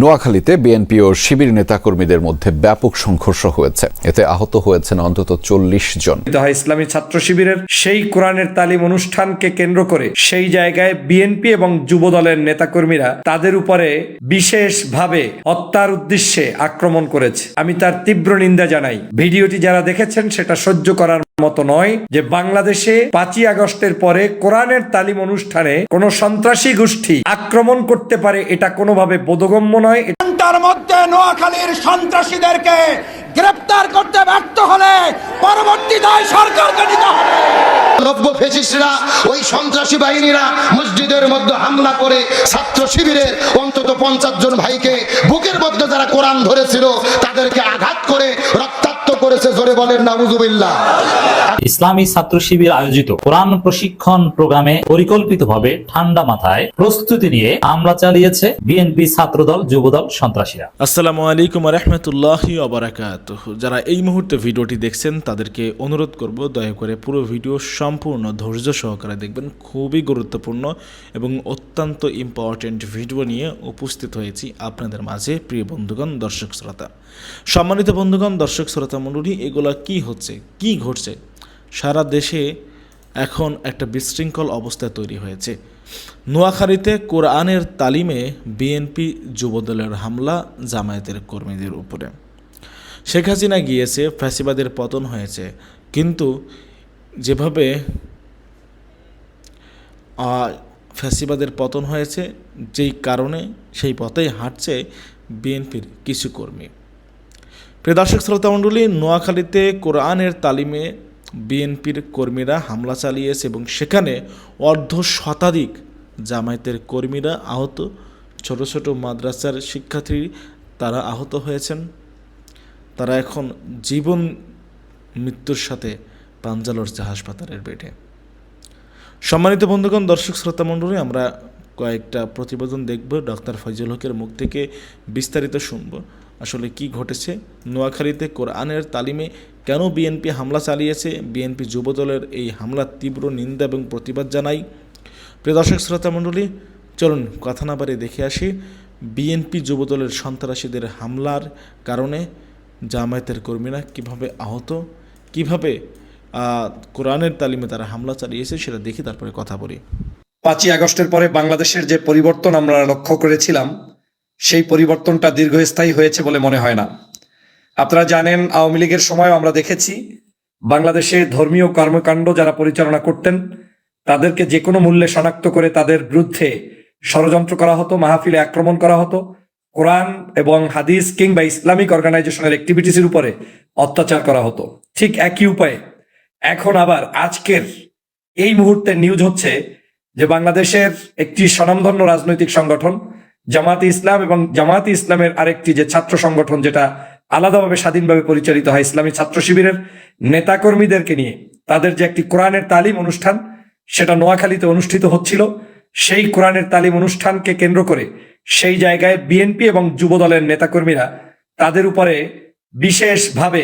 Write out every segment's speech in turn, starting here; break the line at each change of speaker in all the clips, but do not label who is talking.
নোয়াখালীতে বিএনপি ও শিবির নেতাকর্মীদের মধ্যে ব্যাপক সংঘর্ষ হয়েছে। এতে আহত হয়েছেন অন্তত চল্লিশ জন।
ইসলামী ছাত্র শিবিরের সেই কোরআনের তালিম অনুষ্ঠানকে কেন্দ্র করে সেই জায়গায় বিএনপি এবং যুব দলের নেতাকর্মীরা তাদের উপরে বিশেষভাবে হত্যার উদ্দেশ্যে আক্রমণ করেছে। আমি তার তীব্র নিন্দা জানাই। ভিডিওটি যারা দেখেছেন সেটা সহ্য করার মতো নয় যে বাংলাদেশে পাঁচই আগস্টের পরে কোরআনের তালিম অনুষ্ঠানে কোন সন্ত্রাসী গোষ্ঠী আক্রমণ করতে পারে এটা কোনোভাবে বোধগম্য নয়।
ঘণ্টার মধ্যে নোয়াখালীর সন্ত্রাসীদেরকে গ্রেপ্তার করতে ব্যর্থ হলে পরবর্তী দায় সরকারকে নিতে হবে।
নব্য ফেসিস্টরা ওই সন্ত্রাসী বাহিনীরা মসজিদের মধ্যে হামলা করে ছাত্র শিবিরের অন্তত পঞ্চাশ জন ভাইকে বুকের মধ্যে যারা কোরআন ধরেছিল তাদেরকে আঘাত করে রক্তাক্ত করেছে জোরে বলেন নাবুজুবিল্লাহ
ইসলামী ছাত্র শিবির আয়োজিত কোরআন প্রশিক্ষণ প্রোগ্রামে পরিকল্পিতভাবে ঠান্ডা মাথায় প্রস্তুতি নিয়ে হামলা চালিয়েছে বিএনপি ছাত্রদল যুবদল সন্ত্রাসীরা।
আসসালামু আলাইকুম রহমতুল্লাহি অবরাকাত যারা এই মুহূর্তে ভিডিওটি দেখছেন তাদেরকে অনুরোধ করব দয়া করে পুরো ভিডিও সম্পূর্ণ ধৈর্য সহকারে দেখবেন। খুবই গুরুত্বপূর্ণ এবং অত্যন্ত ইম্পর্টেন্ট ভিডিও নিয়ে উপস্থিত হয়েছি আপনাদের মাঝে প্রিয় বন্ধুগণ দর্শক শ্রোতা। সম্মানিত বন্ধুগণ, দর্শক, শ্রোতা, মণ্ডলী, এগুলো কি হচ্ছে? কি ঘটছে? সারা দেশে এখন একটা বিশৃঙ্খল অবস্থা তৈরি হয়েছে। নোয়াখালীতে কোরআনের তালিমে বিএনপি যুবদলের হামলা জামায়াতের কর্মীদের উপরে। শেখ হাসিনা গিয়েছে, ফ্যাসিবাদের পতন হয়েছে, কিন্তু যেভাবে ফ্যাসিবাদের পতন হয়েছে, যেই কারণে সেই পথেই হাঁটছে বিএনপির কিছু কর্মী। প্রিয় দর্শক, শ্রোতা মণ্ডলী, নোয়াখালীতে কোরআনের তালিমে বিএনপির কর্মীরা হামলা চালিয়েছে এবং সেখানে অর্ধ শতাধিক জামায়াতের কর্মীরা আহত। ছোট ছোট মাদ্রাসার শিক্ষার্থী তারা আহত হয়েছেন। তারা এখন জীবন মৃত্যুর সাথে পাঞ্জা লড়ছে হাসপাতালের বেডে। সম্মানিত বন্ধুগণ, দর্শক, শ্রোতা মণ্ডলী, আমরা কয়েকটা প্রতিবেদন দেখব। ডক্টর ফজল হকের মুখ থেকে বিস্তারিত শুনব। আসলে কি ঘটেছে? নোয়াখালীতে কোরআনের তালিমে কেন বিএনপি হামলা চালিয়েছে? বিএনপি যুবদলের এই হামলার তীব্র নিন্দা এবং প্রতিবাদ জানাই। প্রিয় দর্শক, শ্রোতা মণ্ডলী, চলুন কথা না দেখে আসি বিএনপি যুবদলের সন্ত্রাসীদের হামলার কারণে জামায়াতের কর্মীরা কীভাবে আহত, কীভাবে কোরআনের তালিমে তারা হামলা চালিয়েছে সেটা দেখি তারপরে কথা বলি।
পাঁচই আগস্টের পরে বাংলাদেশের যে পরিবর্তন আমরা লক্ষ্য করেছিলাম সেই পরিবর্তনটা দীর্ঘস্থায়ী হয়েছে বলে মনে হয় না। আপনারা জানেন, আওয়ামী লীগের সময় আমরা দেখেছি, বাংলাদেশে ধর্মীয় কর্মকাণ্ড যারা পরিচালনা করতেন, তাদেরকে যে কোনো মূল্যে শনাক্ত করে তাদের বিরুদ্ধে ষড়যন্ত্র করা হতো, মাহফিলে আক্রমণ করা হতো। কোরআন এবং হাদিস কিংবা ইসলামিক অর্গানাইজেশনের অ্যাক্টিভিটিসের উপরে অত্যাচার করা হতো। ঠিক একই উপায়ে এখন আবার আজকের এই মুহূর্তে নিউজ হচ্ছে যে বাংলাদেশের একটি স্বনামধন্য রাজনৈতিক সংগঠন জামাতে ইসলাম এবং জামাতে ইসলামের আরেকটি যে ছাত্র সংগঠন যেটা আলাদাভাবে স্বাধীনভাবে পরিচালিত হয় ইসলামী ছাত্র শিবিরের নেতাকর্মীদেরকে নিয়ে, তাদের যে একটি কোরআনের তালিম অনুষ্ঠান, সেটা নোয়াখালীতে অনুষ্ঠিত হচ্ছিল। সেই কোরআনের তালিম অনুষ্ঠানকে কেন্দ্র করে সেই জায়গায় বিএনপি এবং যুব দলের নেতাকর্মীরা তাদের উপরে বিশেষভাবে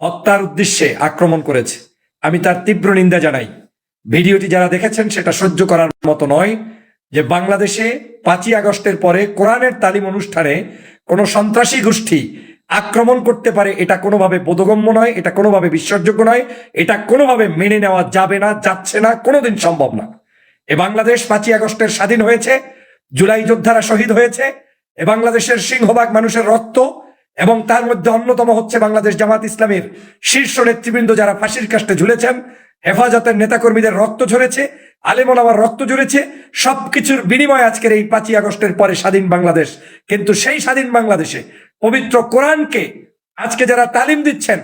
হত্যার উদ্দেশ্যে আক্রমণ করেছে। আমি তার তীব্র নিন্দা জানাই। ভিডিওটি যারা দেখেছেন সেটা সহ্য করার মতো নয়। যে বাংলাদেশে পাঁচই আগস্টের পরে কোরআনের তালিম অনুষ্ঠানে কোনো সন্ত্রাসী গোষ্ঠী আক্রমণ করতে পারে, এটা কোনোভাবে বোধগম্য নয়, এটা কোনোভাবে বিশ্বাসযোগ্য নয়, এটা কোনোভাবে মেনে নেওয়া যাবে না, যাচ্ছে না, কোনোদিন সম্ভব না। এ বাংলাদেশ পাঁচই আগস্টের স্বাধীন হয়েছে, জুলাই যোদ্ধারা শহীদ হয়েছে, এ বাংলাদেশের সিংহভাগ মানুষের রক্ত, এবং তার মধ্যে অন্যতম হচ্ছে বাংলাদেশ জামাত ইসলামের শীর্ষ নেতৃবৃন্দ যারা ফাঁসির কাষ্টে ঝুলেছেন, হেফাজতের নেতাকর্মীদের রক্ত ঝরেছে আলেমন আমার রক্ত জুড়েছে সবকিছুর বিনিময়ে আজকের এই পাঁচই আগস্টের পরে স্বাধীন বাংলাদেশ। কিন্তু সেই স্বাধীন বাংলাদেশে পবিত্র কোরআনকে আজকে যারা তালিম দিচ্ছেন,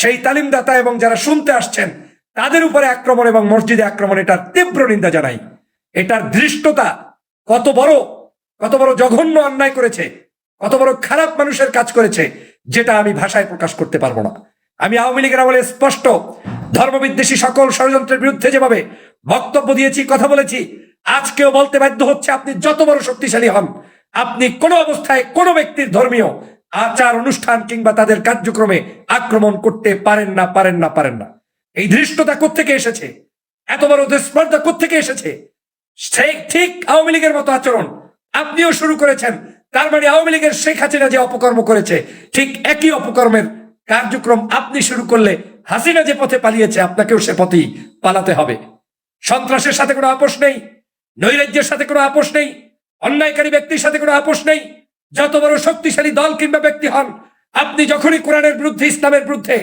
সেই তালিমদাতা এবং যারা শুনতে আসছেন, তাদের উপরে আক্রমণ এবং মসজিদে আক্রমণ, এটার তীব্র নিন্দা জানাই। এটার দৃষ্টতা কত বড় কত বড় জঘন্য অন্যায় করেছে, কত বড় খারাপ মানুষের কাজ করেছে, যেটা আমি ভাষায় প্রকাশ করতে পারব না। আমি আওয়ামী লীগের আমলে স্পষ্ট, ধর্মবিদ্বেষী সকল ষড়যন্ত্রের বিরুদ্ধে যেভাবে বক্তব্য দিয়েছি, কথা বলেছি। আজকেও বলতে বাধ্য হচ্ছে আপনি যত বড় শক্তিশালী হন, আপনি কোনো অবস্থায় কোনো ব্যক্তির ধর্মীয় আচার অনুষ্ঠান কিংবা তাদের কার্যক্রমে আক্রমণ করতে পারেন না পারেন না পারেন না। এই ধৃষ্টতা কোথেকে এসেছে? এত বড় স্পর্ধা কোথেকে এসেছে? ঠিক আওয়ামী লীগের মতো আচরণ আপনিও শুরু করেছেন। তার মানে আওয়ামী লীগের শেখ হাসিনা যে অপকর্ম করেছে, ঠিক একই অপকর্মের কার্যক্রম আপনি শুরু করলে হাসিনা যে পথে পালিয়েছে, আপনাকেও সে পথেই পালাতে হবে। সন্ত্রাসের সাথে কোনো আপোষ নেই, নৈরাজ্যের সাথে কোনো আপোষ নেই, অন্যায়কারী ব্যক্তির সাথে কোনো আপোষ নেই। যত বড় শক্তিশালী দল কিংবা ব্যক্তি হন, আপনি যখনই কোরআনের বিরুদ্ধে, ইসলামের বিরুদ্ধে,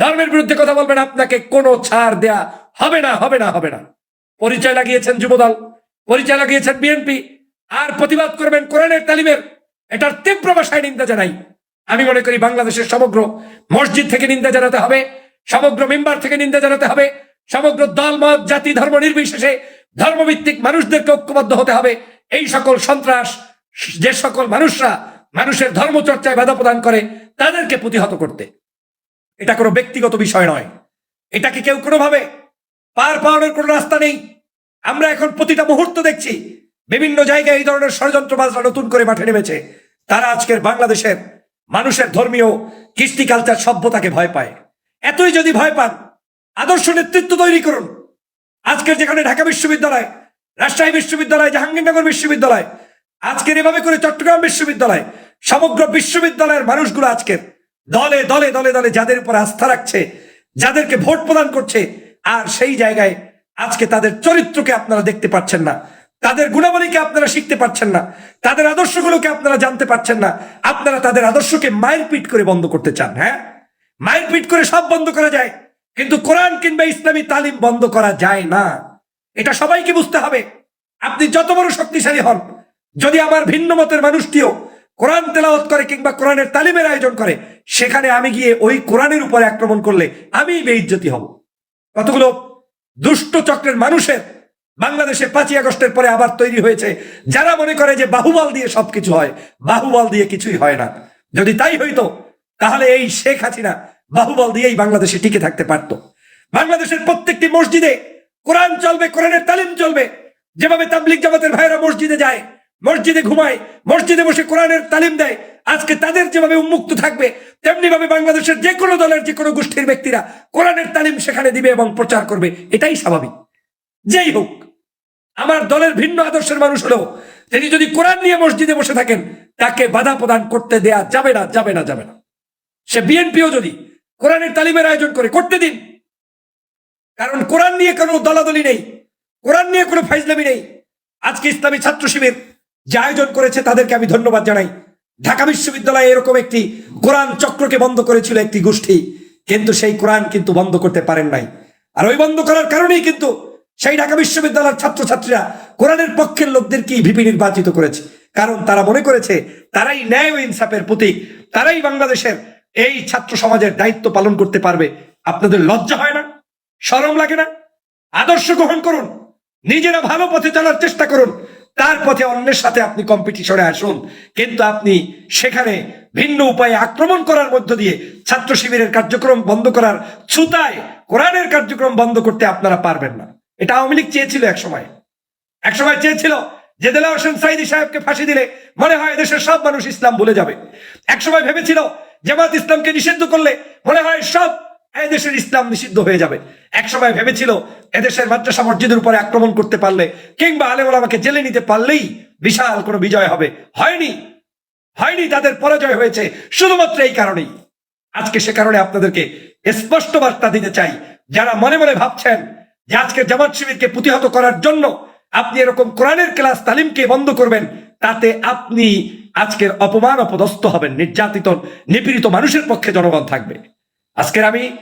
ধর্মের বিরুদ্ধে কথা বলবেন, আপনাকে কোনো ছাড় দেয়া হবে না হবে না হবে না। পরিচয় লাগিয়েছেন যুবদল, পরিচয় লাগিয়েছেন বিএনপি, আর প্রতিবাদ করবেন কোরআনের তালিমের। এটার তীব্র ভাষায় নিন্দা জানাই। আমি মনে করি বাংলাদেশের সমগ্র মসজিদ থেকে নিন্দা জানাতে হবে, সমগ্র মেম্বার থেকে নিন্দা জানাতে হবে সমগ্র দল, মত, জাতি, ধর্ম নির্বিশেষে ধর্মভিত্তিক মানুষদেরকে ঐক্যবদ্ধ হতে হবে। এই সকল সন্ত্রাস, যে সকল মানুষরা মানুষের ধর্মচর্চায় বাধা প্রদান করে, তাদেরকে প্রতিহত করতে। এটা কোনো ব্যক্তিগত বিষয় নয়। এটাকে কেউ কোনোভাবে পার পাওয়ানোর কোনো রাস্তা নেই। আমরা এখন প্রতিটা মুহূর্ত দেখছি, বিভিন্ন জায়গায় এই ধরনের ষড়যন্ত্রবাজরা নতুন করে মাঠে নেমেছে। তারা আজকের বাংলাদেশের মানুষের ধর্মীয়, কৃষ্টি কালচার সভ্যতাকে ভয় পায়। এতই যদি ভয় পান আদর্শ নেতৃত্ব তৈরি করুন। আজকের যেখানে ঢাকা বিশ্ববিদ্যালয়, রাজশাহী বিশ্ববিদ্যালয়, জাহাঙ্গীরনগর বিশ্ববিদ্যালয়, আজকের এভাবে করে চট্টগ্রাম বিশ্ববিদ্যালয়, সমগ্র বিশ্ববিদ্যালয়ের মানুষগুলো আজকের দলে দলে দলে দলে যাদের উপর আস্থা রাখছে, যাদেরকে ভোট প্রদান করছে, আর সেই জায়গায় আজকে তাদের চরিত্রকে আপনারা দেখতে পাচ্ছেন না। তাদের গুণাবলীকে আপনারা শিখতে পারছেন না। তাদের আদর্শগুলোকে আপনারা জানতে পারছেন না। আপনারা তাদের আদর্শকে মাইল পিট করে বন্ধ করতে চান হ্যাঁ? মাইল পিট করে সব বন্ধ করা যায়। কিন্তু কোরআন কিংবা ইসলামী তালিম বন্ধ করা যায় না। এটা সবাইকে বুঝতে হবে। আপনি যত বড় শক্তিশালী হন, যদি আমার ভিন্ন মতের মানুষটিও কোরআন তেলাওত করে কিংবা কোরআনের তালিমের আয়োজন করে, সেখানে আমি গিয়ে ওই কোরআনের উপরে আক্রমণ করলে আমি বেইজ্জতি হব। কতগুলো দুষ্ট চক্রের মানুষের বাংলাদেশে পাঁচই আগস্টের পরে আবার তৈরি হয়েছে, যারা মনে করে যে বাহুবল দিয়ে সবকিছু হয়, বাহুবল দিয়ে কিছুই হয় না। যদি তাই হইতো, তাহলে এই শেখ হাসিনা বাহুবল দিয়েই বাংলাদেশে টিকে থাকতে পারত। বাংলাদেশের প্রত্যেকটি মসজিদে কোরআন চলবে, কোরআনের তালিম চলবে। যেভাবে তাবলিক জামাতের ভাইরা মসজিদে যায়, মসজিদে ঘুমায়, মসজিদে বসে কোরআনের তালিম দেয়, আজকে তাদের যেভাবে উন্মুক্ত থাকবে তেমনি ভাবে বাংলাদেশের যে কোনো দলের যে কোনো গোষ্ঠীর ব্যক্তিরা কোরআনের তালিম সেখানে দিবে এবং প্রচার করবে, এটাই স্বাভাবিক। যেই হোক, আমার দলের ভিন্ন আদর্শের মানুষ হলেও তিনি যদি কোরআন নিয়ে মসজিদে বসে থাকেন, তাকে বাধা প্রদান করতে দেয়া যাবে না যাবে না যাবে না। সে বিএনপিও যদি কোরআনের তালিমের আয়োজন করে, করতে দিন। কারণ কোরআন নিয়ে কোনো দলাদলি নেই, কোরআন নিয়ে কোনো ফাইজলামি নেই। আজকে ইসলামী ছাত্র শিবির যে আয়োজন করেছে, তাদেরকে আমি ধন্যবাদ জানাই। ঢাকা বিশ্ববিদ্যালয়ে এরকম একটি কোরআন চক্রকে বন্ধ করেছিল একটি গোষ্ঠী, কিন্তু সেই কোরআন কিন্তু বন্ধ করতে পারেন নাই। আর ওই বন্ধ করার কারণেই কিন্তু সেই ঢাকা বিশ্ববিদ্যালয়ের ছাত্রছাত্রীরা কোরআনের পক্ষের লোকদেরকেই ভিপি নির্বাচিত করেছে। কারণ তারা মনে করেছে, তারাই ন্যায় ও ইনসাফের প্রতীক, তারাই বাংলাদেশের এই ছাত্র সমাজের দায়িত্ব পালন করতে পারবে। আপনাদের লজ্জা হয় না? শরম লাগে না? আদর্শ গ্রহণ করুন। নিজেরা ভালো পথে চলার চেষ্টা করুন। তার পথে অন্যের সাথে আপনি কম্পিটিশনে আসুন। কিন্তু আপনি সেখানে ভিন্ন উপায়ে আক্রমণ করার মধ্য দিয়ে ছাত্র শিবিরের কার্যক্রম বন্ধ করার ছুতায় কোরআনের কার্যক্রম বন্ধ করতে আপনারা পারবেন না। এটা আওয়ামী লীগ চেয়েছিল এক সময় এক সময় চেয়েছিল যে দেলা হোসেন সাইদি সাহেবকে ফাঁসি দিলে মনে হয় দেশের সব মানুষ ইসলাম ভুলে যাবে। এক সময় ভেবেছিল জামাত ইসলামকে নিষিদ্ধ করলে মনে হয় সব এই দেশের ইসলাম নিষিদ্ধ হয়ে যাবে। এক সময় ভেবেছিল এদেশের মাদ্রাসা মসজিদের উপরে আক্রমণ করতে পারলে কিংবা আলেম আমাকে জেলে নিতে পারলেই বিশাল কোনো বিজয় হবে। হয়নি। হয়নি, তাদের পরাজয় হয়েছে শুধুমাত্র এই কারণেই। আজকে সে কারণে আপনাদেরকে স্পষ্ট বার্তা দিতে চাই। যারা মনে মনে ভাবছেন যে আজকে জামাত শিবিরকে প্রতিহত করার জন্য আপনি এরকম কোরআনের ক্লাস তালিমকে বন্ধ করবেন, তাতে আপনি আজকের অপমান অপদস্থ হবেন নির্যাতিত, নিপীড়িত মানুষের পক্ষে জনগণ থাকবে। আজকের আমি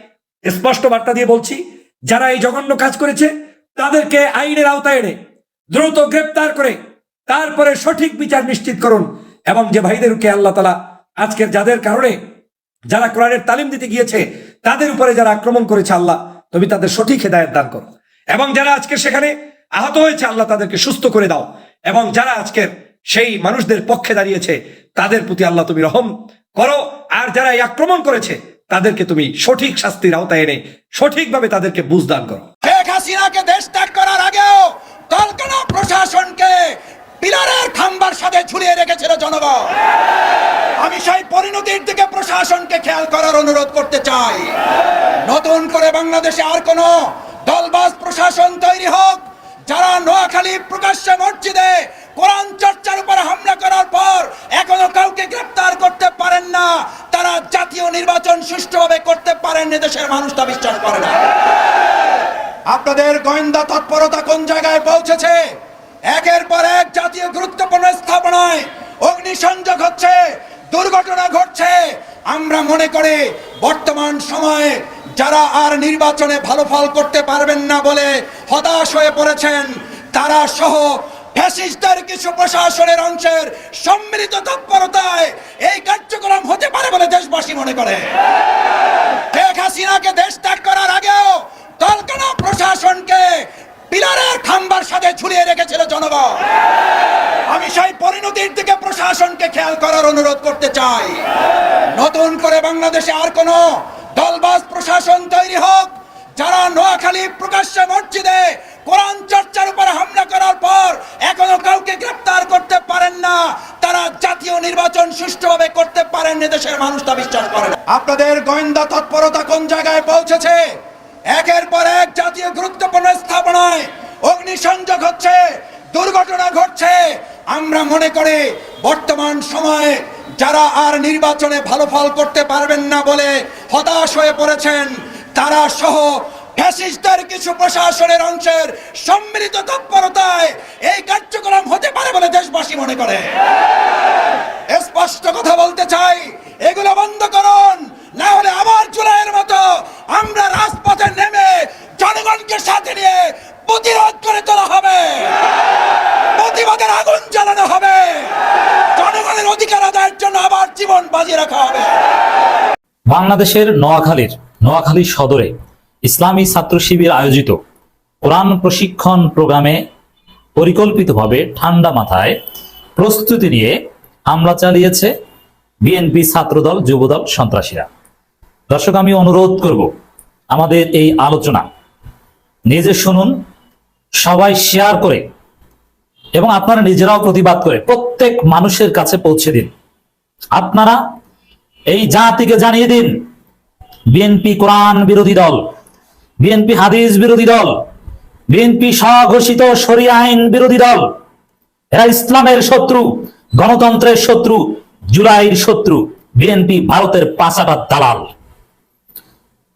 স্পষ্ট বার্তা দিয়ে বলছি, যারা এই জঘন্য কাজ করেছে, তাদেরকে আইনের আওতায় এনে দ্রুত গ্রেপ্তার করে তারপরে সঠিক বিচার নিশ্চিত করুন এবং যে ভাইদেরকে আল্লাহ তালা আজকের যাদের কারণে যারা কোরআনের তালিম দিতে গিয়েছে, তাদের উপরে যারা আক্রমণ করেছে আল্লাহ, তুমি তাদের সঠিক হেদায়ত দান করো। এবং যারা আজকে সেখানে আহত হয়েছে, আল্লাহ তাদেরকে সুস্থ করে দাও। এবং যারা আজকের সেই মানুষদের পক্ষে দাঁড়িয়েছে, তাদের প্রতি আল্লাহ তুমি রহম করো। আর যারা এই আক্রমণ করেছে, তাদেরকে তুমি সঠিক শাস্তির আওতায় এনে সঠিকভাবে তাদেরকে বুঝদান করো।
শেখ হাসিনাকে দেশ ত্যাগ করার আগেও তলকানা প্রশাসনকে পিলারের খাম্বার সাথে ঝুলিয়ে রেখেছিল জনগণ। আমি সেই পরিণতির দিকে প্রশাসনকে খেয়াল করার অনুরোধ করতে চাই। নতুন করে বাংলাদেশে আর কোন দলবাজ প্রশাসন তৈরি হোক যারা নোয়াখালী প্রকাশ্যে মসজিদে কোরআন চর্চার উপর হামলা করার পর এখনও কাউকে গ্রেফতার করতে পারেন না, তারা জাতীয় নির্বাচন সুষ্ঠুভাবে করতে পারেন দেশের মানুষ তা বিশ্বাস করে না। আপনাদের গোয়েন্দা তৎপরতা কোন জায়গায় পৌঁছেছে? একের পর এক জাতীয় গুরুত্বপূর্ণ স্থাপনায় অগ্নিসংযোগ হচ্ছে, দুর্ঘটনা ঘটছে আমরা মনে করে বর্তমান সময়ে যারা আর নির্বাচনে ভালো ফল করতে পারবেন না বলে হতাশ হয়ে পড়েছেন, তারা সহ ফ্যাসিস্টদের কিছু প্রশাসনের অংশের সম্মিলিত তৎপরতায় এই কার্যক্রম হতে পারে বলে দেশবাসী মনে করে। শেখ হাসিনাকে দেশ ত্যাগ করার আগেও দলকানা প্রশাসনকে পিলারের খাম্বার সাথে ঝুলিয়ে রেখেছিল জনগণ। আমি সেই পরিণতির দিকে প্রশাসনকে খেয়াল করার অনুরোধ করতে চাই। নতুন করে বাংলাদেশে আর কোন দলবাজ প্রশাসন তৈরি হোক, যারা নোয়াখালী প্রকাশ্যে মসজিদে কোরআন চর্চার উপর হামলা করার পর এখনও কাউকে গ্রেফতার করতে পারেন না, তারা জাতীয় নির্বাচন সুষ্ঠুভাবে করতে পারেন দেশের মানুষ তা বিশ্বাস করে না। আপনাদের গোয়েন্দা তৎপরতা কোন জায়গায় পৌঁছেছে? একের পর এক জাতীয় গুরুত্বপূর্ণ স্থাপনায় অগ্নিসংযোগ হচ্ছে, দুর্ঘটনা ঘটছে। আমরা মনে করি বর্তমান সময়ে যারা আর নির্বাচনে ভালো ফল করতে পারবেন না বলে হতাশ হয়ে পড়েছেন, তারা সহ ফ্যাসিস্টদের কিছু প্রশাসনের অংশের সম্মিলিত তৎপরতায় এই কার্যক্রম হতে পারে বলে দেশবাসী মনে করে। স্পষ্ট কথা বলতে চাই, এগুলো বন্ধ করুন। না হলে আবার জুলাইয়ের মতো আমরা রাজপথে নেমে জনগণকে সাথে নিয়ে প্রতিরোধ করে তোলা হবে। প্রতিবাদের আগুন জ্বালানো হবে। জনগণের অধিকার আদায়ের জন্য আবার জীবন বাজি রাখা হবে।
বাংলাদেশের নোয়াখালীর নোয়াখালী সদরে ইসলামী ছাত্র শিবির আয়োজিত কোরআন প্রশিক্ষণ প্রোগ্রামে পরিকল্পিতভাবে ঠান্ডা মাথায় প্রস্তুতি নিয়ে হামলা চালিয়েছে বিএনপি ছাত্রদল, যুবদল, সন্ত্রাসীরা। দর্শক, আমি অনুরোধ করব আমাদের এই আলোচনা। নিজে শুনুন, সবাই শেয়ার করে এবং আপনারা নিজেরাও প্রতিবাদ করে প্রত্যেক মানুষের কাছে পৌঁছে দিন। আপনারা এই জাতিকে জানিয়ে দিন, বিএনপি কোরআন বিরোধী দল, বিএনপি হাদিস বিরোধী দল, বিএনপি স্বঘোষিত শরিয়া আইন বিরোধী দল, এরা ইসলামের শত্রু, গণতন্ত্রের শত্রু, জুলাইয়ের শত্রু, বিএনপি ভারতের পাঁচাটা দালাল।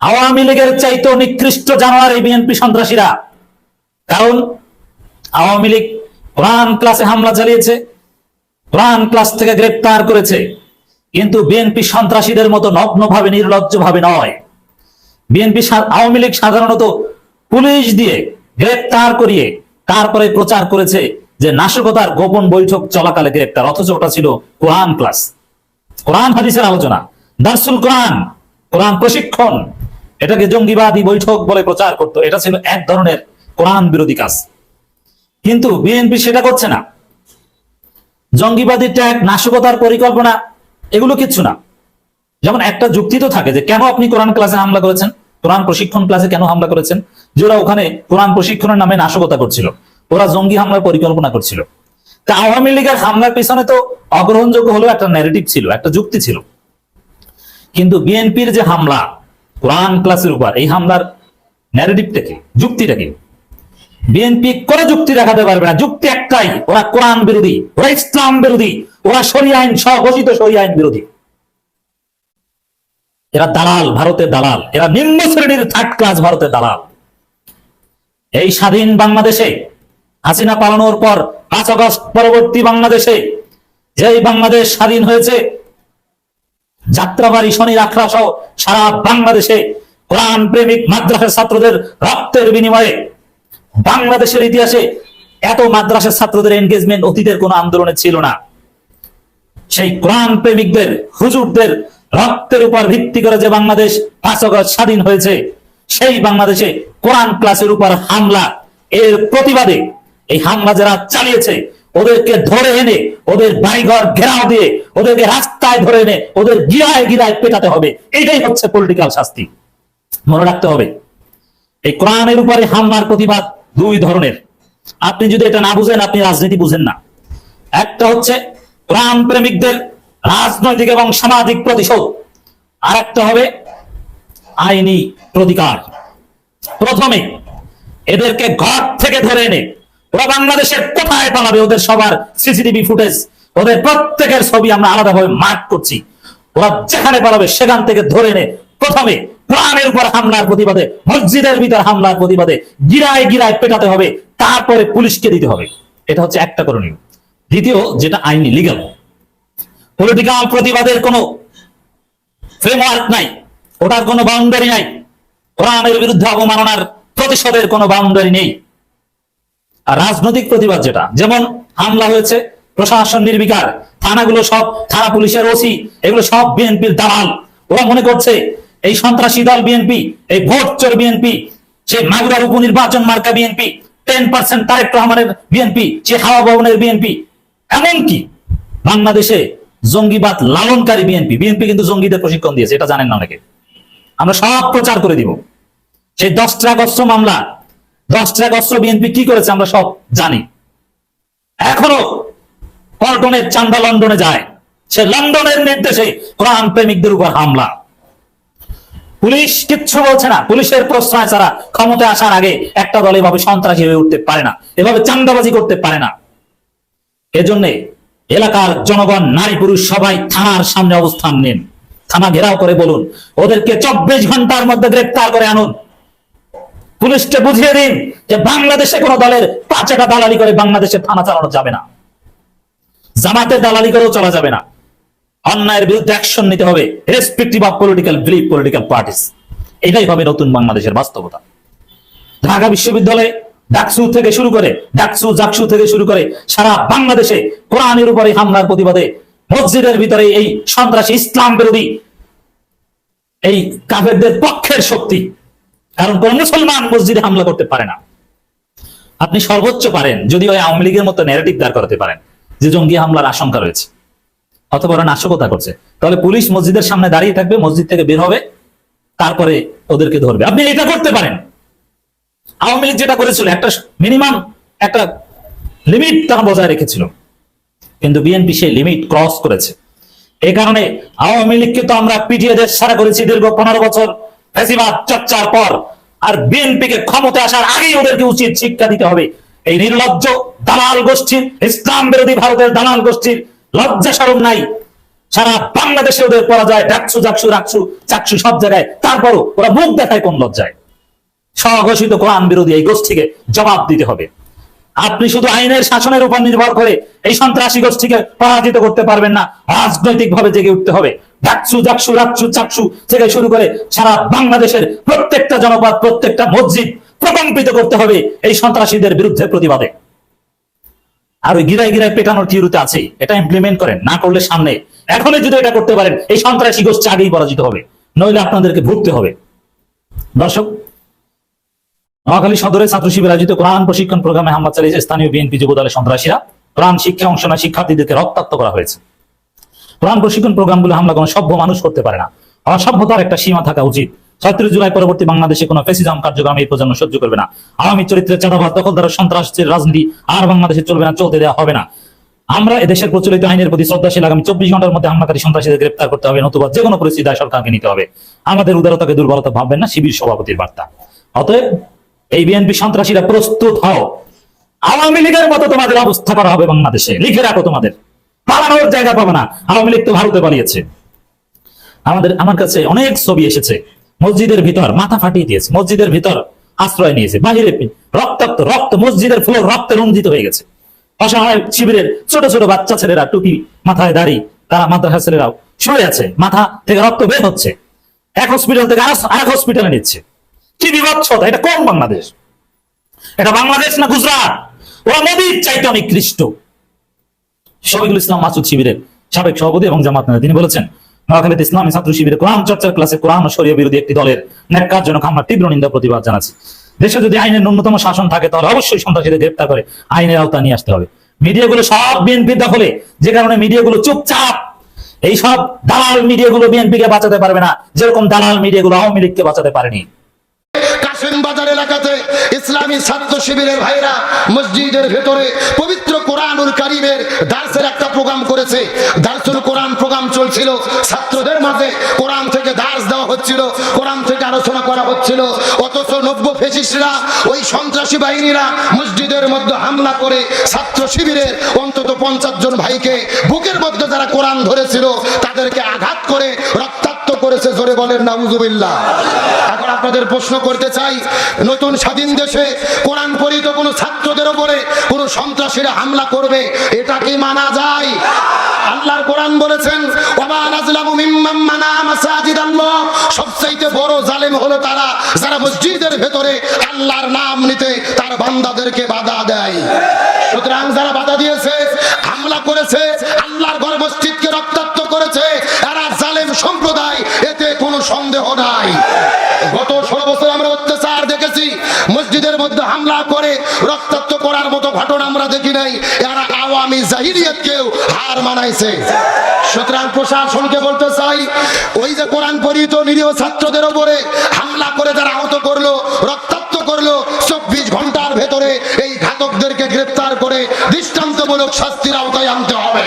আওয়ামী লীগের চাইতো নিকৃষ্ট জানোয়ার এই বিএনপি সন্ত্রাসীরা। কারণ আওয়ামী লীগ কোরআন ক্লাসে হামলা চালিয়েছে, কোরআন ক্লাস থেকে গ্রেপ্তার করেছে। কিন্তু বিএনপি সন্ত্রাসীদের মতো নগ্নভাবে, নির্লজ্জভাবে নয়। বিএনপি আওয়ামী লীগ সাধারণত পুলিশ দিয়ে গ্রেপ্তার করিয়ে তারপরে প্রচার করেছে যে নাশকতার গোপন বৈঠক চলাকালে গ্রেপ্তার, অথচ ওটা ছিল কোরআন ক্লাস। কোরআন হাদিসের আলোচনা। দার্সুল কোরআন কোরআন প্রশিক্ষণ। এটাকে জঙ্গিবাদী বৈঠক বলে প্রচার করত। এটা ছিল এক ধরনের কোরআন বিরোধী কাজ। কিন্তু বিএনপি সেটা করছে না। জঙ্গিবাদী ট্যাগ নাশকতার পরিকল্পনা, এগুলো কিচ্ছু না। যেমন একটা যুক্তি তো থাকে যে, কেন আপনি কোরআন ক্লাসে হামলা করেছেন? কোরআন প্রশিক্ষণ ক্লাসে কেন হামলা করেছেন? যে ওরা ওখানে কোরআন প্রশিক্ষণের নামে নাশকতা করছিল। ওরা জঙ্গি হামলার পরিকল্পনা করছিল। তা আওয়ামী লীগের হামলার পিছনে তো অগ্রহণযোগ্য হলেও একটা ন্যারেটিভ ছিল, একটা যুক্তি ছিল। কিন্তু বিএনপির যে হামলা কোরআন ক্লাসের উপর, এই হামলার ন্যারেটিভটা কি যুক্তিটা কি বিএনপি করে যুক্তি দেখাতে পারবে না। যুক্তি একটাই, ওরা কোরআন বিরোধী, ওরা ইসলাম বিরোধী, ওরা সরি আইন, স্বঘোষিত সরি আইন বিরোধী। এরা দালাল ভারতের দালাল। এরা নিম্ন শ্রেণির থার্ড ক্লাস ভারতের দালাল। এই স্বাধীন বাংলাদেশে হাসিনা পালানোর পর পাঁচ আগস্ট পরবর্তী বাংলাদেশে যেই বাংলাদেশ স্বাধীন হয়েছে যাত্রাবাড়ি, শনি আখড়া সহ সারা বাংলাদেশে কোরআন প্রেমিক মাদ্রাসার ছাত্রদের রক্তের বিনিময়ে বাংলাদেশের ইতিহাসে এত মাদ্রাসার ছাত্রদের এনগেজমেন্ট অতীতের কোন আন্দোলনে ছিল না। সেই কোরআন প্রেমিকদের, হুজুরদের রক্তের উপর ভিত্তি করে যে বাংলাদেশ পাঁচ আগস্ট স্বাধীন হয়েছে, সেই বাংলাদেশে কোরআন ক্লাসের উপর হামলা। এর প্রতিবাদে এই হামলা যারা চালিয়েছে ওদেরকে ধরে এনে, ওদের বাড়িঘর ঘেরাও দিয়ে, ওদেরকে রাস্তায় ধরে এনে, ওদের গিরায় গিরায় পেটাতে হবে। এটাই হচ্ছে পলিটিক্যাল শাস্তি। মনে রাখতে হবে, এই কোরআনের উপরে হামলার প্রতিবাদ দুই ধরনের। আপনি যদি এটা না বুঝেন, আপনি রাজনীতি বুঝেন না। একটা হচ্ছে কোরআন প্রেমিকদের রাজনৈতিক এবং সামাজিক প্রতিশোধ। আর একটা হবে আইনি প্রতিকার। প্রথমে এদেরকে ঘর থেকে ধরে এনে ওরা বাংলাদেশের কোথায় পালাবে? ওদের সবার সিসিটিভি ফুটেজ, ওদের প্রত্যেকের ছবি আমরা আলাদাভাবে মার্ক করছি। ওরা যেখানে পালাবে, সেখান থেকে ধরে এনে প্রথমে কোরআনের উপর হামলার প্রতিবাদে, মসজিদের ভিতর হামলার প্রতিবাদে গিরায় গিরায় পেটাতে হবে, তারপরে পুলিশকে দিতে হবে। এটা হচ্ছে একটা করণীয়। দ্বিতীয়, যেটা আইনি লিগাল পলিটিক্যাল প্রতিবাদের কোনো ফ্রেমওয়ার্ক নাই, ওটার কোনো বাউন্ডারি নাই। কোরআনের বিরুদ্ধে অবমাননার প্রতিশোধের কোনো বাউন্ডারি নেই। রাজনৈতিক প্রতিবাদ যেটা। যেমন হামলা হয়েছে, প্রশাসন নির্বিকার, থানাগুলো সব, থানা পুলিশের ওসি, এগুলো সব বিএনপির দালাল। ওরা মনে করছে এই সন্ত্রাসী দল বিএনপি, এই ভোট চোর বিএনপি, সেই মাগুরার উপনির্বাচন মার্কা বিএনপি, টেন পার্সেন্ট তারেক রহমানের বিএনপি, সে হাওয়া ভবনের বিএনপি। এমনকি বাংলাদেশে জঙ্গিবাদ লালনকারী বিএনপি বিএনপি কিন্তু জঙ্গিদের প্রশিক্ষণ দিয়েছে, এটা জানেন না অনেকে। আমরা সব প্রচার করে দিব। সেই দশ ট্রাক অস্ত্র মামলা দশ ট্রাক অস্ত্র বিএনপি কি করেছে আমরা সব জানি। এখনও পল্টনের চান্দা লন্ডনে যায়। সে লন্ডনের নির্দেশে কোরআন প্রেমিকদের উপর হামলা। পুলিশ কিচ্ছু বলছে না। পুলিশের প্রশ্রয় ছাড়া ক্ষমতায় আসার আগে একটা দল এভাবে সন্ত্রাসী হয়ে উঠতে পারে না। এভাবে চান্দাবাজি করতে পারে না। এজন্যে এলাকার জনগণ, নারী পুরুষ সবাই থানার সামনে অবস্থান নেন। থানা ঘেরাও করে বলুন। ওদেরকে চব্বিশ ঘণ্টার মধ্যে গ্রেপ্তার করে আনুন। পুলিশকে বুঝিয়ে দিন যে বাংলাদেশে কোন দলের পাঁচটা দালালি করে বাংলাদেশে থানা চালানো যাবে না। জামাতের দালালি করেও চলা যাবে না। অন্যায়ের বিরুদ্ধে অ্যাকশন নিতে হবে respective of political believe political parties এটাই হবে নতুন বাংলাদেশের বাস্তবতা। ঢাকা বিশ্ববিদ্যালয়ে, ডাকসু থেকে শুরু করে, ডাকসু, জাকসু থেকে শুরু করে সারা বাংলাদেশে কোরআনের উপরে হামলার প্রতিবাদে মসজিদের ভিতরে এই সন্ত্রাসী ইসলাম বিরোধী, এই কাফেরদের পক্ষের শক্তি কারণ কোন মুসলমান মসজিদে হামলা করতে পারে না। আপনি সর্বোচ্চ পারেন যদি ওই আওয়ামী লীগের মতো ন্যারেটিভ দাঁড় করাতে পারেন যে জঙ্গি হামলার আশঙ্কা রয়েছে, অথবা ওরা নাশকতা করছে। তাহলে পুলিশ মসজিদের সামনে দাঁড়িয়ে থাকবে, মসজিদ থেকে বের হবে, তারপরে ওদেরকে ধরবে। আপনি এটা করতে পারেন। আওয়ামী লীগ যেটা করেছিল, একটা মিনিমাম একটা লিমিট তারা বজায় রেখেছিল। কিন্তু বিএনপি সেই লিমিট ক্রস করেছে। এই কারণে আওয়ামী লীগকে তো আমরা পিটিয়ে দেশ সারা করেছি দীর্ঘ পনেরো বছর। ফেসিবাদ, চর্চার পর আর বিএনপি কে ক্ষমতা আসার আগেই ওদেরকে উচিত শিক্ষা দিতে হবে। এই নির্লজ্জ দালাল গোষ্ঠীর, ইসলাম বিরোধী ভারতের দালাল গোষ্ঠীর লজ্জা সরম নাই। সারা বাংলাদেশে ওদের পরাজয় ডাকছু জাকসু, রাকসু, চাকসু সব জায়গায়। তারপরও ওরা মুখ দেখায় কোন লজ্জায়। স্বঘোষিত কোরআন বিরোধী এই গোষ্ঠীকে জবাব দিতে হবে। আপনি শুধু আইনের শাসনের উপর নির্ভর করে এই সন্ত্রাসী গোষ্ঠীকে পরাজিত করতে পারবেন না রাজনৈতিক ভাবে জেগে উঠতে হবে। ডাকসু জাকসু রাকসু, চাকসু থেকে শুরু করে সারা বাংলাদেশের প্রত্যেকটা জনপদ, প্রত্যেকটা মসজিদ প্রকম্পিত করতে হবে এই সন্ত্রাসীদের বিরুদ্ধে প্রতিবাদে। আর ওই গিরায় গিরায় পেটানোর থিওরিতে আছে? এটা ইমপ্লিমেন্ট করেন, না করলে সামনে। এখনই যদি এটা করতে পারেন, এই সন্ত্রাসী গোষ্ঠী আগেই পরাজিত হবে। নইলে আপনাদেরকে ভুগতে হবে। দর্শক, নোয়াখালী সদরে ছাত্র শিবির আয়োজিত কোরআন প্রশিক্ষণ প্রোগ্রামে হামলা চালিয়েছে স্থানীয় বিএনপি যুব দলের সন্ত্রাসীরা। কোরআন শিক্ষা অংশ নেয় শিক্ষার্থীদেরকে রক্তাক্ত করা হয়েছে। কোরআন প্রশিক্ষণ প্রোগ্রামগুলো হামলা কোনো সভ্য মানুষ করতে পারে না। অসভ্যতার একটা সীমা থাকা উচিত। ছত্রিশ জুলাই পরবর্তী বাংলাদেশে কোনো ফেসিজম কার্যক্রম এই প্রজন্ম সহ্য করবে না। আওয়ামী চরিত্রের চাঁদাবাদ দখলদার, সন্ত্রাসের রাজনীতি আর বাংলাদেশে চলবে না, চলতে দেওয়া হবে না। আমরা এদেশের প্রচলিত আইনের প্রতি শ্রদ্ধাশীল, আগামী চব্বিশ ঘণ্টার মধ্যে হামলাকারী সন্ত্রাসীদের গ্রেপ্তার করতে হবে, নতুবা যে কোনো পরিস্থিতি সরকারকে নিতে হবে। আমাদের উদারতাকে দুর্বলতা ভাববেন না, শিবির সভাপতির বার্তা। অতএব এই বিএনপি সন্ত্রাসীরা প্রস্তুত হও। আওয়ামী লীগের মতো তোমাদের অবস্থা করা হবে বাংলাদেশে। লিখে রাখো তোমাদের। পালানোর জায়গা পাবে না। আওয়ামী লীগ তো ভারতে পালিয়েছে আমাদের, আমার কাছে অনেক ছবি এসেছে। মসজিদের ভিতর মাথা ফাটিয়ে দিয়েছে। মসজিদের ভিতর আশ্রয় নিয়েছে। বাহিরে রক্তাক্ত, রক্ত, মসজিদের ফ্লোর রক্তে রঞ্জিত হয়ে গেছে। অসহায় শিবিরের ছোট ছোট বাচ্চা ছেলেরা, টুপি মাথায় দাড়ি, তারা মাদ্রাসা ছেলেরাও শুয়ে আছে। মাথা থেকে রক্ত বের হচ্ছে। এক হসপিটাল থেকে আরেক হসপিটালে নিচ্ছে। কি বিভৎসতা! এটা কোন বাংলাদেশ? এটা বাংলাদেশ না গুজরাট? ওরা মোদীর চাইতে অনেক কৃষ্ট। শফিকুল ইসলাম মাসুদ শিবিরের সাবেক সভাপতি এবং জামাত নেতা। তিনি বলেছেন নোয়াখালীতে ইসলামী ছাত্র শিবিরে কোরআন চর্চার ক্লাসে কোরআন ও শরীয় বিরোধী একটি দলের ন্যাক্কারজনক হামলা তীব্র নিন্দা প্রতিবাদ জানাচ্ছি। দেশে যদি আইনের ন্যূনতম শাসন থাকে, তাহলে অবশ্যই সন্ত্রাসীদের গ্রেপ্তার করে আইনের আওতা নিয়ে আসতে হবে। মিডিয়াগুলো সব বিএনপির দখলে, যে কারণে মিডিয়াগুলো চুপচাপ, এই সব দালাল মিডিয়াগুলো বিএনপিকে বাঁচাতে পারবে না, যেরকম দালাল মিডিয়াগুলো আওয়ামী লীগকে বাঁচাতে পারেনি।
কাশিম এলাকাতে ইসলামী ছাত্র শিবিরের ভাইরা মসজিদের ভেতরে পবিত্র কোরআনুল কারিমের দার্সের একটা প্রোগ্রাম করেছে। দার্সুল কোরআন প্রোগ্রাম চলছিল। ছাত্রদের মাঝে কোরআন থেকে দার্স দেওয়া হচ্ছিল, কোরআন থেকে আলোচনা করা হচ্ছিল। অথচ নব্য ফেসিসরা, ওই সন্ত্রাসী বাহিনীরা মসজিদের মধ্যে হামলা করে ছাত্র শিবিরের অন্তত পঞ্চাশ জন ভাইকে বুকের মধ্যে যারা কোরআন ধরেছিল, তাদেরকে আঘাত করে রক্তাক্ত করেছে জোরে বলেন, নাউজুবিল্লাহ। এখন আপনাদের প্রশ্ন করতে চাই, নতুন স্বাধীন দেশে কোরআন পরিত কোনো ছাত্রদের উপরে কোনো সন্ত্রাসীরা হামলা করবে, এটা কি মানা যায়? আল্লাহর কোরআন বলেছেন মাসাজিদ সবচাইতে বড় জালেম হলো তারা, যারা মসজিদের ভেতরে আল্লাহর নাম নিতে তার বান্দাদেরকে বাধা দেয়। সুতরাং যারা বাধা দিয়েছে, হামলা করেছে, আল্লাহর ঘর মসজিদকে সম্প্রদায়, এতে কোনো সন্দেহ নাই। গত ষোলো বছর আমরা অত্যাচার দেখেছি। মসজিদের মধ্যে হামলা করে রক্তাক্ত করার মতো ঘটনা আমরা দেখি নাই। এরা আওয়ামী জাহিরিয়তকেও হার মানাইছে। সুতরাং প্রশাসনকে বলতে চাই, ওই যে কোরআন পরিত নিরীহ ছাত্রদের উপরে হামলা করে যারা আহত করল, রক্তাক্ত করল, চব্বিশ ঘণ্টার ভেতরে এই ঘাতকদেরকে গ্রেপ্তার করে দৃষ্টান্তমূলক শাস্তির আওতায় আনতে হবে।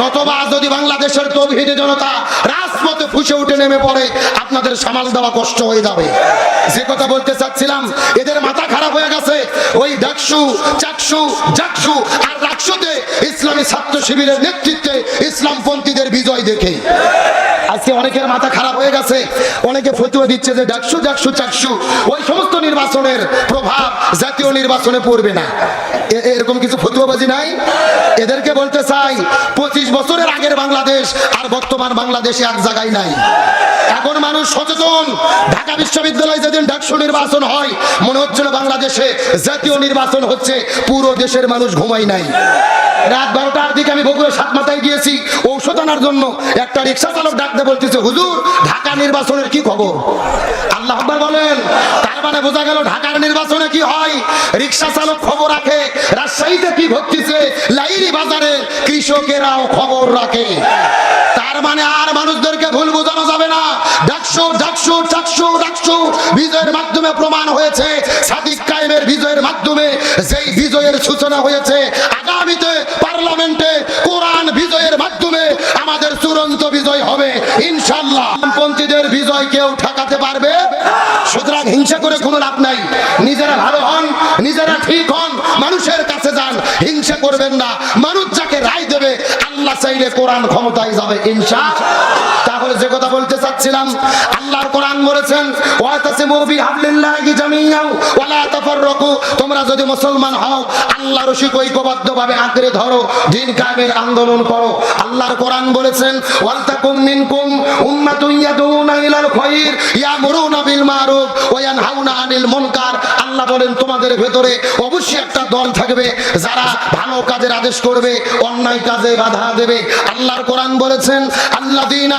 নতবা বাংলাদেশের তৌহিদে জনতা রাজপথে ফুসে উঠে নেমে পড়ে। আপনাদের সামাল দেওয়া কষ্ট হয়ে যাবে। যে কথা বলতে চাচ্ছিলাম, এদের মাথা খারাপ হয়ে গেছে। ওই ডাকসু, চাকসু, জাকসু আর রাকসুতে ইসলামী ছাত্র শিবিরের নেতৃত্বে ইসলামপন্থীদের বিজয় দেখে। আজকে অনেকের মাথা খারাপ হয়ে গেছে। অনেকে ফতুয়া দিচ্ছে যে ডাকসু ডাকসু চাকসু। ওই সমস্ত নির্বাচনের প্রভাব জাতীয় নির্বাচনে পড়বে না। এরকম কিছু ফতুয়াবাজি নাই? এদেরকে বলতে চাই, পঁচিশ বছরের আগের বাংলাদেশ আর বর্তমান বাংলাদেশে এক জায়গায় নাই। এখন মানুষ সচেতন। ঢাকা বিশ্ববিদ্যালয়ে যেদিন ডাকসু নির্বাচন হয়, মনে হচ্ছিল বাংলাদেশে জাতীয় নির্বাচন হচ্ছে, পুরো দেশের মানুষ ঘুমাই নাই। রাত বারোটার দিকে আমি বগুড়া সাত মাথায় গিয়েছি, ঔষধ আনার জন্য একটা রিক্সা চালক ডাকতে বলতেছে, হুজুর, ঢাকা নির্বাচনের কি খবর? আল্লাহ বলেন, তার মানে বোঝা গেল ঢাকার নির্বাচনে কি হয়? রিক্সা চালক খবর রাখে, রাজশাহীতে কি ঘটতেছে? লাইরি বাজারে কৃষকেরাও খবর রাখে। তার মানে আর মানুষদেরকে ভুল বোঝানো যাবে না। পার্লামেন্টে কোরআন বিজয়ের মাধ্যমে আমাদের চূড়ান্ত বিজয় হবে ইনশাল্লাহ পন্থীদের বিজয় কেউ ঠেকাতে পারবে? সুতরাং হিংসা করে কোনো লাভ নাই। নিজেরা ভালো হন, নিজেরা ঠিক হন, মানুষের কাছে যান। হিংসা করবেন না। মানুষ যাকে রায় দেবে, আল্লাহ চাইলে কোরআন ক্ষমতায় যাবে ইনশা তাহলে যে কথা বলতে চাচ্ছিলাম, আল্লাহর কোরআন বলেছেন তোমরা যদি মুসলমান হও, আল্লাহর রশিক ঐক্যবদ্ধভাবে আঁকড়ে ধরো, দিন কায়েমের আন্দোলন করো। আল্লাহর কোরআন বলেছেন আল্লাহ বলেন, তোমাদের ভেতরে অবশ্যই একটা দল থাকবে, যারা ভালো কাজের আদেশ করবে, অন্যায় কাজে বাধা দেবে। আল্লাহর কোরআন বলেছেন, আল্লাযীনা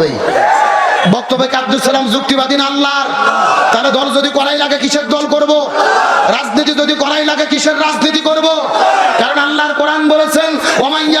বক্তব্যে। আব্দুল সালাম যুক্তিবাদী আল্লাহ তাহলে দল যদি করাই লাগে, কিসের দল করব? রাজনীতি যদি করাই লাগে, কিসের রাজনীতি করব? কারণ আল্লাহর কোরআন বলেছেন দীনান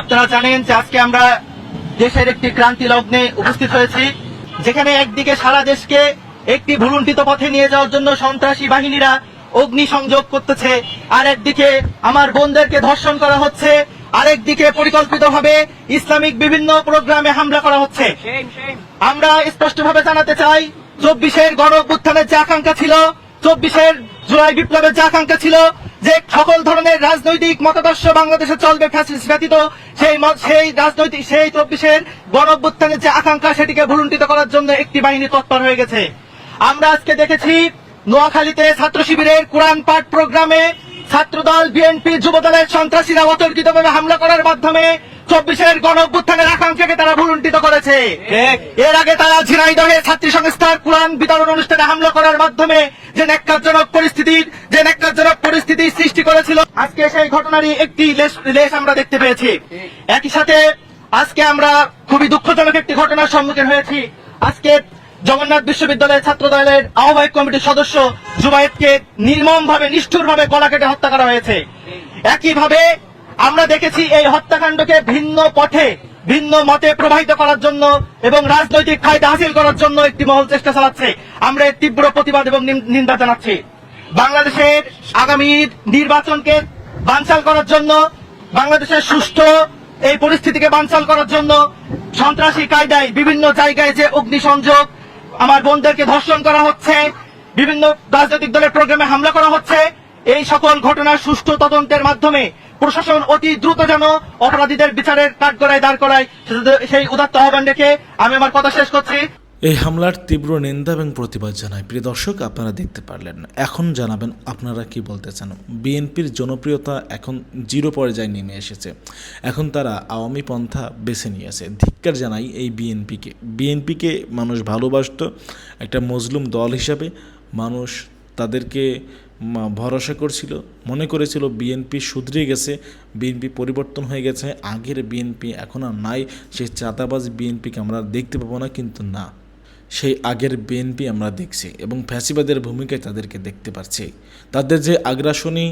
আপনারা জানেন যে আজকে আমরা দেশের একটি ক্রান্তি লগ্নে উপস্থিত হয়েছি, যেখানে একদিকে সারা দেশকে একটি ভুলুণ্ঠিত পথে নিয়ে যাওয়ার জন্য সন্ত্রাসী বাহিনীরা অগ্নি সংযোগ করতেছে আর একদিকে আমার বোনদেরকে ধর্ষণ করা হচ্ছে, আরেকদিকে পরিকল্পিতভাবে ইসলামিক বিভিন্ন প্রোগ্রামে হামলা করা হচ্ছে। আমরা স্পষ্টভাবে জানাতে চাই, চব্বিশের গণ যে আকাঙ্ক্ষা ছিল, চব্বিশের জুলাই বিপ্লবের যে আকাঙ্ক্ষা ছিল যে সকল ধরনের রাজনৈতিক মতাদর্শ বাংলাদেশে চলবে ফ্যাসিস্ট ব্যতীত, সেই সেই রাজনৈতিক, সেই চব্বিশের গণ অভ্যুত্থানের যে আকাঙ্ক্ষা, সেটিকে ভুলুণ্ঠিত করার জন্য একটি বাহিনী তৎপর হয়ে গেছে। আমরা আজকে দেখেছি নোয়াখালীতে ছাত্র শিবিরের কোরআন পাঠ প্রোগ্রামে ছাত্রদল, বিএনপি, যুবদলের সন্ত্রাসীরা অতর্কিতভাবে হামলা করার মাধ্যমে চব্বিশের গণ অভ্যুত্থানের আকাঙ্ক্ষাকে তারা ভুলুণ্ঠিত করেছে। এর আগে তারা ঝিনাইদহে ছাত্রী সংস্থার কোরআন বিতরণ অনুষ্ঠানে হামলা করার মাধ্যমে যে ন্যাক্কারজনক পরিস্থিতির যে ন্যাক্কারজনক পরিস্থিতি সৃষ্টি করেছিল আজকে সেই ঘটনারই একটি লেশ আমরা দেখতে পেয়েছি। একই সাথে আজকে আমরা খুবই দুঃখজনক একটি ঘটনার সম্মুখীন হয়েছি। আজকে জগন্নাথ বিশ্ববিদ্যালয়ের ছাত্র দলের আহ্বায়ক কমিটির সদস্য জুবায়েদকে নির্মম ভাবে নিষ্ঠুর ভাবে গলা কেটে হত্যা করা হয়েছে। একইভাবে আমরা দেখেছি এই হত্যাকাণ্ডকে ভিন্ন পথে, ভিন্ন মতে প্রবাহিত করার জন্য এবং রাজনৈতিক ফায়দা হাসিল করার জন্য একটি মহল চেষ্টা চালাচ্ছে। আমরা এর তীব্র প্রতিবাদ এবং নিন্দা জানাচ্ছি। বাংলাদেশের আগামী নির্বাচনকে বানচাল করার জন্য, বাংলাদেশের সুষ্ঠু এই পরিস্থিতিকে বানচাল করার জন্য সন্ত্রাসী কায়দায় বিভিন্ন জায়গায় যে অগ্নিসংযোগ আমার বোনদেরকে ধর্ষণ করা হচ্ছে, বিভিন্ন রাজনৈতিক দলের প্রোগ্রামে হামলা করা হচ্ছে, এই সকল ঘটনার সুষ্ঠু তদন্তের মাধ্যমে প্রশাসন অতি দ্রুত যেন অপরাধীদের বিচারের কাঠগড়ায় দাঁড় করায় সেই উদাত্ত আহ্বান রেখে আমি আমার কথা শেষ করছি।
এই হামলার তীব্র নিন্দা এবং প্রতিবাদ জানায়। প্রিয় দর্শক, আপনারা দেখতে পারলেন। এখন জানাবেন আপনারা কি বলতে চান বিএনপির জনপ্রিয়তা এখন জিরো পর্যায়ে নেমে এসেছে। এখন তারা আওয়ামী পন্থা বেছে নিয়েছে। ধিক্কার জানাই এই বিএনপিকে। বিএনপিকে মানুষ ভালোবাসত। একটা মজলুম দল হিসাবে মানুষ তাদেরকে ভরসা করছিল, মনে করেছিল বিএনপি শুধরে গেছে, বিএনপি পরিবর্তন হয়ে গেছে, আগের বিএনপি এখন আর নাই, সেই চাঁদাবাজ বিএনপিকে আমরা দেখতে পাবো না, কিন্তু না, সেই আগের বিএনপি আমরা দেখছি এবং ফ্যাসিবাদের ভূমিকায় তাদেরকে দেখতে পাচ্ছি তাদের যে আগ্রাসনী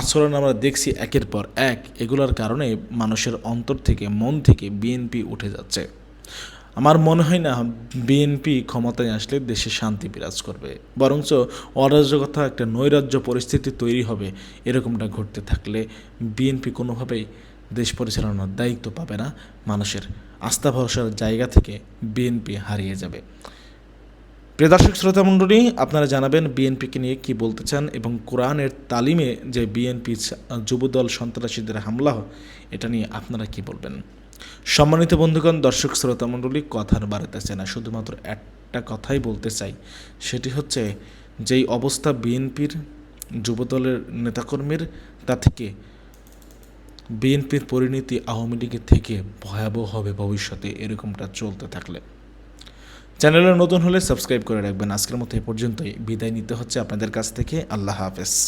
আচরণ আমরা দেখছি একের পর এক, এগুলোর কারণে মানুষের অন্তর থেকে, মন থেকে বিএনপি উঠে যাচ্ছে। আমার মনে হয় না বিএনপি ক্ষমতায় আসলে দেশে শান্তি বিরাজ করবে। বরঞ্চ অরাজকতা, একটা নৈরাজ্য পরিস্থিতি তৈরি হবে, এরকমটা ঘটতে থাকলে বিএনপি কোনোভাবেই দেশ পরিচালনার দায়িত্ব পাবে না। মানুষের আস্থা ভরসার জায়গা থেকে বিএনপি হারিয়ে যাবে। প্রিয় দর্শক, শ্রোতা মণ্ডলী, আপনারা জানাবেন বিএনপিকে নিয়ে কি বলতে চান এবং কোরআনের তালিমে যে বিএনপি যুবদল সন্ত্রাসীদের হামলা, এটা নিয়ে আপনারা কি বলবেন? সম্মানিত বন্ধুগণ, দর্শক, শ্রোতা মণ্ডলী, কথার বাড়াতেছে না শুধুমাত্র একটা কথাই বলতে চাই। সেটি হচ্ছে, যেই অবস্থা বিএনপির যুবদলের নেতাকর্মীর, তা থেকে বিএনপির পরিণতি আওয়ামী লীগের থেকে ভয়াবহ হবে ভবিষ্যতে, এরকমটা চলতে থাকলে। চ্যানেলে নতুন হলে সাবস্ক্রাইব করে রাখবেন। আজকের মতো এ পর্যন্তই। বিদায় নিতে হচ্ছে আপনাদের কাছ থেকে। আল্লাহ হাফেজ।